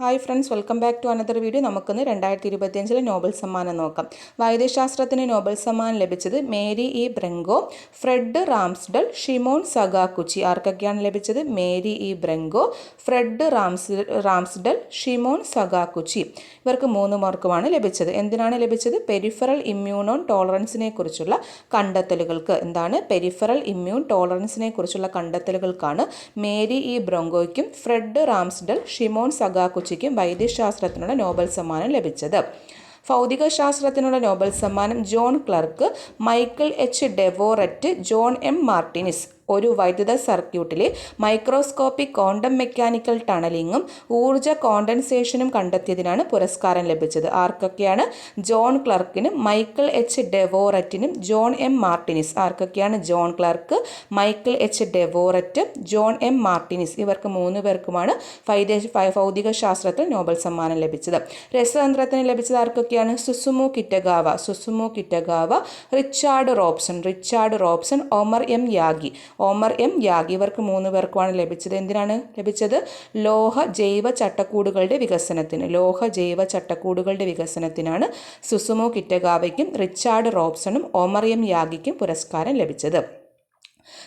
Hi friends welcome back to another video നമുക്കൊന്ന് രണ്ടായിരത്തി ഇരുപത്തിയഞ്ചിലെ നോബൽ സമ്മാനം നോക്കാം. വൈദ്യശാസ്ത്രത്തിന് നോബൽ സമ്മാനം ലഭിച്ചത് Mary E Brunkow Fred Ramsdell Shimon Sakaguchi ആർക്കൊക്കെയാണ് ലഭിച്ചത്? Mary E Brunkow Fred Rams Ramsdell Shimon Sakaguchi ഇവർക്ക് മൂന്ന് മാർക്കുമാണ് ലഭിച്ചത്. എന്തിനാണ് ലഭിച്ചത്? പെരിഫറൽ ഇമ്മ്യൂണോൺ ടോളറൻസിനെ കുറിച്ചുള്ള കണ്ടെത്തലുകൾക്ക്. എന്താണ്? പെരിഫറൽ ഇമ്മ്യൂൺ ടോളറൻസിനെ കുറിച്ചുള്ള കണ്ടെത്തലുകൾക്കാണ് മേരി ഇ ബ്രെങ്കോയ്ക്കും ഫ്രെഡ് റാംസ്ഡൽ ഷിമോൺ സഗാക്കുച്ചിക്കും വൈദ്യശാസ്ത്രത്തിനുള്ള നോബൽ സമ്മാനം ലഭിച്ചത്. ഭൗതിക ശാസ്ത്രത്തിനുള്ള നോബൽ സമ്മാനം John Clarke Michael H Devoret John M Martinis ഒരു വൈദ്യുത സർക്യൂട്ടിലെ മൈക്രോസ്കോപ്പിക് ക്വാണ്ടം മെക്കാനിക്കൽ ടണലിങ്ങും ഊർജ കോണ്ടൻസേഷനും കണ്ടെത്തിയതിനാണ് പുരസ്കാരം ലഭിച്ചത്. ആർക്കൊക്കെയാണ്? ജോൺ ക്ലർക്കിനും മൈക്കിൾ എച്ച് ഡെവോററ്റിനും ജോൺ എം മാർട്ടിനിസ്. ആർക്കൊക്കെയാണ് John Clarke Michael H Devoret John M Martinis? ഇവർക്ക് മൂന്ന് പേർക്കുമാണ് ഭൗതിക ശാസ്ത്രത്തിൽ നോബൽ സമ്മാനം ലഭിച്ചത്. രസതന്ത്രത്തിന് ലഭിച്ചത് ആർക്കൊക്കെയാണ്? Susumu Kitagawa. Susumu Kitagawa Richard Robson. Richard Robson Omar M Yaghi. Omar M Yaghi ഇവർക്ക് മൂന്ന് പേർക്കുമാണ് ലഭിച്ചത്. എന്തിനാണ് ലഭിച്ചത്? ലോഹ ജൈവ ചട്ടക്കൂടുകളുടെ വികസനത്തിന്. ലോഹ ജൈവ ചട്ടക്കൂടുകളുടെ വികസനത്തിനാണ് സുസുമോ കിറ്റഗാവയ്ക്കും റിച്ചാർഡ് റോബ്സണും ഓമർ എം യാഗിക്കും പുരസ്കാരം ലഭിച്ചത്.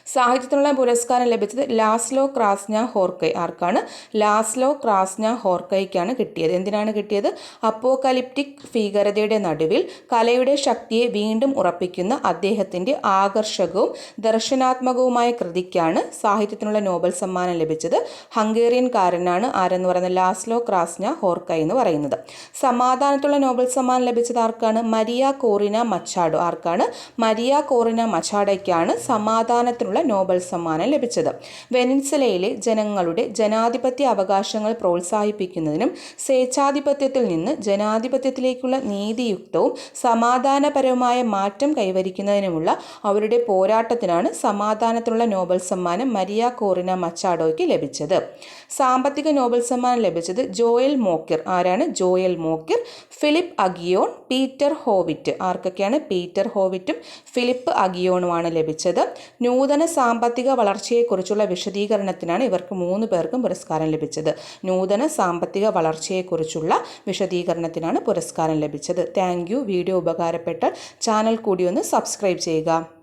സാഹിത്യത്തിനുള്ള പുരസ്കാരം ലഭിച്ചത് ലാസ്ലോ ക്രാസ്ന ഹോർക്കൈ. ആർക്കാണ്? ലാസ്ലോ ക്രാസ്ന ഹോർക്കൈക്കാണ് കിട്ടിയത്. എന്തിനാണ് കിട്ടിയത്? അപ്പോകലിപ്റ്റിക് ഭീകരതയുടെ നടുവിൽ കലയുടെ ശക്തിയെ വീണ്ടും ഉറപ്പിക്കുന്ന അദ്ദേഹത്തിന്റെ ആകർഷകവും ദർശനാത്മകവുമായ കൃതിക്കാണ് സാഹിത്യത്തിനുള്ള നോബൽ സമ്മാനം ലഭിച്ചത്. ഹംഗേറിയൻകാരനാണ് ആരെന്ന് പറയുന്നത്? ലാസ്ലോ ക്രാസ്ന ഹോർക്കൈ എന്ന് പറയുന്നത്. സമാധാനത്തുള്ള നോബൽ സമ്മാനം ലഭിച്ചത് ആർക്കാണ്? Maria Corina Machado. ആർക്കാണ്? മരിയ കോറിന മച്ചാഡയ്ക്കാണ് സമാധാനത്തിനുള്ള നോബൽ സമ്മാനം ലഭിച്ചത്. വെനിൻസലയിലെ ജനങ്ങളുടെ ജനാധിപത്യ അവകാശങ്ങൾ പ്രോത്സാഹിപ്പിക്കുന്നതിനും സ്വേച്ഛാധിപത്യത്തിൽ നിന്ന് ജനാധിപത്യത്തിലേക്കുള്ള നീതിയുക്തവും സമാധാനപരവുമായ മാറ്റം കൈവരിക്കുന്നതിനുമുള്ള അവരുടെ പോരാട്ടത്തിനാണ് സമാധാനത്തിനുള്ള നോബൽ സമ്മാനം മരിയ കോറിന മച്ചാഡോയ്ക്ക് ലഭിച്ചത്. സാമ്പത്തിക നോബൽ സമ്മാനം ലഭിച്ചത് ജോയൽ മോക്കിർ. ആരാണ് Joel Mokyr? Philippe Aghion Peter Howitt. ആർക്കൊക്കെയാണ് പീറ്റർ ഹോവിറ്റും ഫിലിപ്പ് അഗിയോണുമാണ് ലഭിച്ചത്? നൂതന സാമ്പത്തിക വളർച്ചയെക്കുറിച്ചുള്ള വിശദീകരണത്തിനാണ് ഇവർക്ക് മൂന്ന് പേർക്കും പുരസ്കാരം ലഭിച്ചത്. നൂതന സാമ്പത്തിക വളർച്ചയെക്കുറിച്ചുള്ള വിശദീകരണത്തിനാണ് പുരസ്കാരം ലഭിച്ചത്. താങ്ക് വീഡിയോ ഉപകാരപ്പെട്ട ചാനൽ കൂടി ഒന്ന് സബ്സ്ക്രൈബ് ചെയ്യുക.